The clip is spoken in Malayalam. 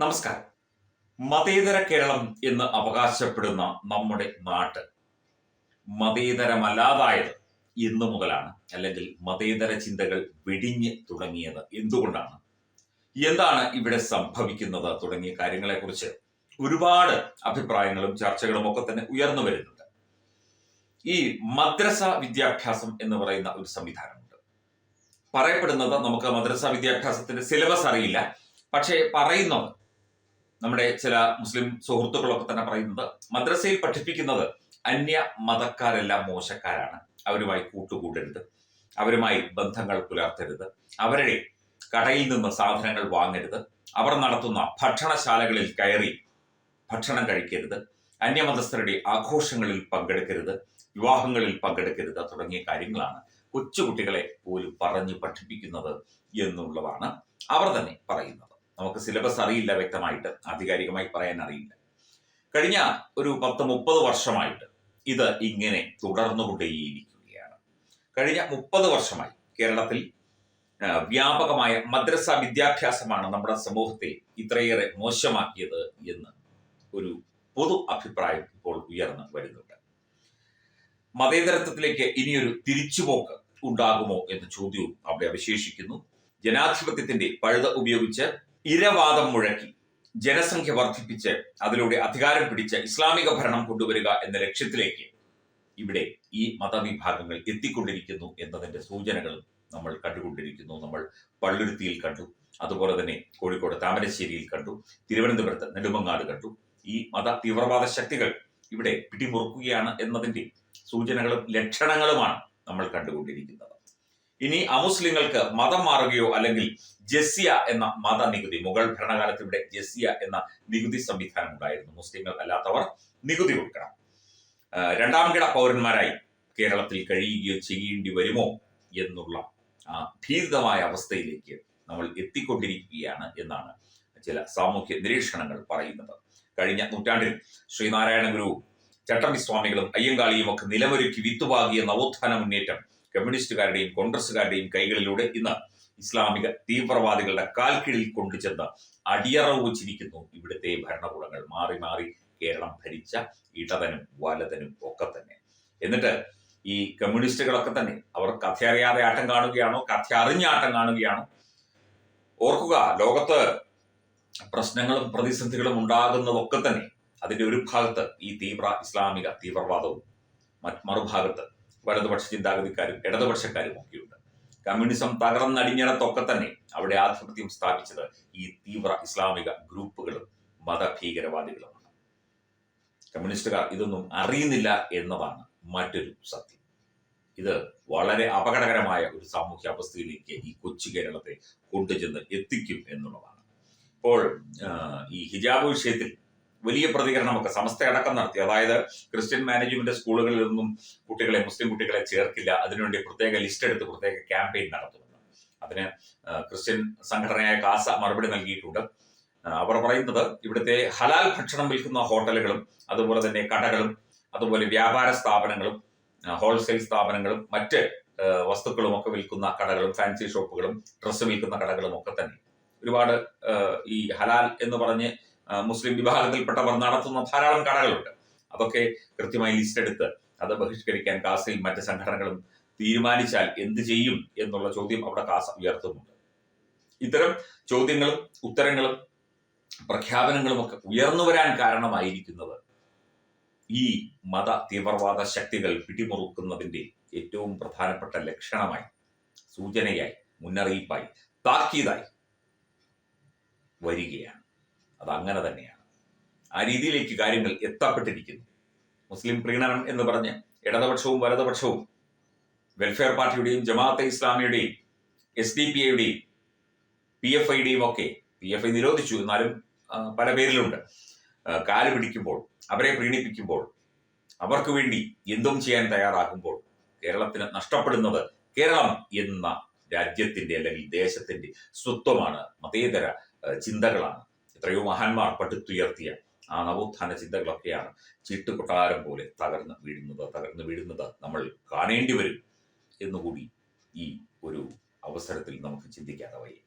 നമസ്കാരം. മതേതര കേരളം എന്ന് അവകാശപ്പെടുന്ന നമ്മുടെ നാട്ട് മതേതരമല്ലാതായത് ഇന്നു മുതലാണ്. അല്ലെങ്കിൽ മതേതര ചിന്തകൾ വെടിഞ്ഞ് തുടങ്ങിയത് എന്തുകൊണ്ടാണ്? എന്താണ് ഇവിടെ സംഭവിക്കുന്നത് തുടങ്ങിയ കാര്യങ്ങളെക്കുറിച്ച് ഒരുപാട് അഭിപ്രായങ്ങളും ചർച്ചകളും ഒക്കെ തന്നെ ഉയർന്നു വരുന്നുണ്ട്. ഈ മദ്രസ വിദ്യാഭ്യാസം എന്ന് പറയുന്ന ഒരു സംവിധാനമുണ്ട്. പറയപ്പെടുന്നത് നമുക്ക് മദ്രസ വിദ്യാഭ്യാസത്തിന്റെ സിലബസ് അറിയില്ല. പക്ഷേ പറയുന്നത് നമ്മുടെ ചില മുസ്ലിം സുഹൃത്തുക്കളൊക്കെ തന്നെ പറയുന്നത് മദ്രസയിൽ പഠിപ്പിക്കുന്നത് അന്യ മതക്കാരെല്ലാം മോശക്കാരാണ്. അവരുമായി കൂട്ടുകൂടരുത്. അവരുമായി ബന്ധങ്ങൾ പുലർത്തരുത്. അവരുടെ കടയിൽ നിന്ന് സാധനങ്ങൾ വാങ്ങരുത്. അവർ നടത്തുന്ന ഭക്ഷണശാലകളിൽ കയറി ഭക്ഷണം കഴിക്കരുത്. അന്യമതസ്ഥരുടെ ആഘോഷങ്ങളിൽ പങ്കെടുക്കരുത്. വിവാഹങ്ങളിൽ പങ്കെടുക്കരുത് തുടങ്ങിയ കാര്യങ്ങളാണ് കൊച്ചുകുട്ടികളെ പോലും പറഞ്ഞു പഠിപ്പിക്കുന്നത് എന്നുള്ളതാണ് അവർ തന്നെ പറയുന്നത്. നമുക്ക് സിലബസ് അറിയില്ല വ്യക്തമായിട്ട് ആധികാരികമായി പറയാൻ അറിയില്ല. കഴിഞ്ഞ ഒരു പത്ത് മുപ്പത് വർഷമായിട്ട് ഇത് ഇങ്ങനെ തുടർന്നുകൊണ്ടേയിരിക്കുകയാണ്. കഴിഞ്ഞ മുപ്പത് വർഷമായി കേരളത്തിൽ വ്യാപകമായ മദ്രസ വിദ്യാഭ്യാസമാണ് നമ്മുടെ സമൂഹത്തെ ഇത്രയേറെ മോശമാക്കിയത് എന്ന് ഒരു പൊതു അഭിപ്രായം ഇപ്പോൾ ഉയർന്നു വരുന്നുണ്ട്. മതേതരത്വത്തിലേക്ക് ഇനിയൊരു തിരിച്ചുപോക്ക് ഉണ്ടാകുമോ എന്ന ചോദ്യവും അവിടെ അവശേഷിക്കുന്നു. ജനാധിപത്യത്തിന്റെ പഴുത ഉപയോഗിച്ച് ഇരവാദം മുഴക്കി. ജനസംഖ്യ വർദ്ധിപ്പിച്ച് അതിലൂടെ അധികാരം പിടിച്ച് ഇസ്ലാമിക ഭരണം കൊണ്ടുവരിക എന്ന ലക്ഷ്യത്തിലേക്ക് ഇവിടെ ഈ മതവിഭാഗങ്ങൾ എത്തിക്കൊണ്ടിരിക്കുന്നു എന്നതിന്റെ സൂചനകളും നമ്മൾ കണ്ടുകൊണ്ടിരിക്കുന്നു. നമ്മൾ പള്ളുരുത്തിയിൽ കണ്ടു. അതുപോലെ തന്നെ കോഴിക്കോട് താമരശ്ശേരിയിൽ കണ്ടു. തിരുവനന്തപുരത്ത് നെടുമങ്ങാട് കണ്ടു. ഈ മത തീവ്രവാദ ശക്തികൾ ഇവിടെ പിടിമുറുക്കുകയാണ് എന്നതിന്റെ സൂചനകളും ലക്ഷണങ്ങളുമാണ് നമ്മൾ കണ്ടുകൊണ്ടിരിക്കുന്നത്. ഇനി അമുസ്ലിങ്ങൾക്ക് മതം മാറുകയോ അല്ലെങ്കിൽ ജസിയ എന്ന മത നികുതി മുഗൾ ഭരണകാലത്ത് ഇവിടെ ജസിയ എന്ന നികുതി സംവിധാനം ഉണ്ടായിരുന്നു മുസ്ലിങ്ങൾ അല്ലാത്തവർ നികുതി കൊടുക്കണം. രണ്ടാം കിട പൗരന്മാരായി കേരളത്തിൽ കഴിയുകയോ ചെയ്യേണ്ടി വരുമോ എന്നുള്ള ആ ഭീതമായ അവസ്ഥയിലേക്ക് നമ്മൾ എത്തിക്കൊണ്ടിരിക്കുകയാണ് എന്നാണ് ചില സാമൂഹ്യ നിരീക്ഷണങ്ങൾ പറയുന്നത്. കഴിഞ്ഞ നൂറ്റാണ്ടിൽ ശ്രീനാരായണ ഗുരുവും ചട്ടമ്പി സ്വാമികളും അയ്യങ്കാളിയും ഒക്കെ നിലമൊരുക്കി വിത്തുപാകിയ നവോത്ഥാന മുന്നേറ്റം കമ്മ്യൂണിസ്റ്റുകാരുടെയും കോൺഗ്രസുകാരുടെയും കൈകളിലൂടെ ഇന്ന് ഇസ്ലാമിക തീവ്രവാദികളുടെ കാൽക്കീഴിൽ കൊണ്ടുചെന്ന് അടിയറവ് വച്ചിരിക്കുന്നു ഇവിടുത്തെ ഭരണകൂടങ്ങൾ മാറി മാറി കേരളം ഭരിച്ച ഇടതനും വലതനും ഒക്കെ തന്നെ. എന്നിട്ട് ഈ കമ്മ്യൂണിസ്റ്റുകളൊക്കെ തന്നെ അവർ കഥ അറിയാതെ ആട്ടം കാണുകയാണോ? കഥ അറിഞ്ഞ ആട്ടം കാണുകയാണോ? ഓർക്കുക ലോകത്ത് പ്രശ്നങ്ങളും പ്രതിസന്ധികളും ഉണ്ടാകുന്നതൊക്കെ തന്നെ അതിന്റെ ഒരു ഭാഗത്ത് ഈ തീവ്ര ഇസ്ലാമിക തീവ്രവാദവും മറുഭാഗത്ത് വലതുപക്ഷ ചിന്താഗതിക്കാരും ഇടതുപക്ഷക്കാരും ഒക്കെയുണ്ട്. കമ്മ്യൂണിസം തകർന്നടിഞ്ഞിടത്തൊക്കെ തന്നെ അവിടെ ആധിപത്യം സ്ഥാപിച്ചത് ഈ തീവ്ര ഇസ്ലാമിക ഗ്രൂപ്പുകളും മതഭീകരവാദികളുമാണ് കമ്മ്യൂണിസ്റ്റുകാർ ഇതൊന്നും അറിയുന്നില്ല എന്നതാണ് മറ്റൊരു സത്യം. ഇത് വളരെ അപകടകരമായ ഒരു സാമൂഹ്യ അവസ്ഥയിലേക്ക് ഈ കൊച്ചു കേരളത്തെ കൊണ്ടുചെന്ന് എത്തിക്കും എന്നുള്ളതാണ്. ഇപ്പോൾ ഈ ഹിജാബ് വിഷയത്തിൽ വലിയ പ്രതികരണമൊക്കെ സമസ്തയടക്കം നടത്തി. അതായത് ക്രിസ്ത്യൻ മാനേജ്മെന്റ് സ്കൂളുകളിൽ നിന്നും കുട്ടികളെ മുസ്ലിം കുട്ടികളെ ചേർക്കില്ല. അതിനുവേണ്ടി പ്രത്യേക ലിസ്റ്റ് എടുത്ത് പ്രത്യേക ക്യാമ്പയിൻ നടത്തുന്നു അതിന് ക്രിസ്ത്യൻ സംഘടനയായ കാസ മറുപടി നൽകിയിട്ടുണ്ട്. അവർ പറയുന്നത് ഇവിടുത്തെ ഹലാൽ ഭക്ഷണം വിൽക്കുന്ന ഹോട്ടലുകളും അതുപോലെ തന്നെ കടകളും അതുപോലെ വ്യാപാര സ്ഥാപനങ്ങളും ഹോൾസെയിൽ സ്ഥാപനങ്ങളും മറ്റ് വസ്തുക്കളും ഒക്കെ വിൽക്കുന്ന കടകളും ഫാൻസി ഷോപ്പുകളും ഡ്രസ്സ് വിൽക്കുന്ന കടകളും ഒക്കെ തന്നെ. ഒരുപാട് ഈ ഹലാൽ എന്ന് പറഞ്ഞ് മുസ്ലിം വിഭാഗത്തിൽപ്പെട്ടവർ നടത്തുന്ന ധാരാളം കടകളുണ്ട്. അതൊക്കെ കൃത്യമായി ലിസ്റ്റ് എടുത്ത് അത് ബഹിഷ്കരിക്കാൻ കാസിൽ മറ്റ് സംഘടനകളും തീരുമാനിച്ചാൽ എന്ത് ചെയ്യും എന്നുള്ള ചോദ്യം അവിടെ കാസ ഉയർത്തുന്നുണ്ട്. ഇത്തരം ചോദ്യങ്ങളും ഉത്തരങ്ങളും പ്രഖ്യാപനങ്ങളും ഒക്കെ ഉയർന്നു വരാൻ കാരണമായിരിക്കുന്നത് ഈ മത തീവ്രവാദ ശക്തികൾ പിടിമുറുക്കുന്നതിന്റെ ഏറ്റവും പ്രധാനപ്പെട്ട ലക്ഷണമായി സൂചനയായി മുന്നറിയിപ്പായി താക്കീതായി വരികയാണ്. അത് അങ്ങനെ തന്നെയാണ്. ആ രീതിയിലേക്ക് കാര്യങ്ങൾ എത്തപ്പെട്ടിരിക്കുന്നു. മുസ്ലിം പ്രീണനം എന്ന് പറഞ്ഞ് ഇടതുപക്ഷവും വലതുപക്ഷവും വെൽഫെയർ പാർട്ടിയുടെയും ജമാഅത്തെ ഇസ്ലാമിയുടെയും എസ് ഡി പി ഐയുടെയും പി എഫ് ഐയുടെയും ഒക്കെ പി എഫ് ഐ നിരോധിച്ചു എന്നാലും പല പേരിലുണ്ട്. കാൽ പിടിക്കുമ്പോൾ അവരെ പ്രീണിപ്പിക്കുമ്പോൾ അവർക്ക് വേണ്ടി എന്തും ചെയ്യാൻ തയ്യാറാകുമ്പോൾ കേരളത്തിന് നഷ്ടപ്പെടുന്നത് കേരളം എന്ന രാജ്യത്തിന്റെ അല്ലെങ്കിൽ ദേശത്തിന്റെ സ്വത്വമാണ് മതേതര ചിന്തകളാണ്. എത്രയോ മഹാന്മാർ പടുത്തുയർത്തിയ ആ നവോത്ഥാന ചിന്തകളൊക്കെയാണ് ചീട്ടുകൊട്ടാരം പോലെ തകർന്ന് വീഴുന്നത് തകർന്ന് വീഴുന്നത് നമ്മൾ കാണേണ്ടി വരും എന്നുകൂടി ഈ ഒരു അവസരത്തിൽ നമുക്ക് ചിന്തിക്കാതെ വയ്യ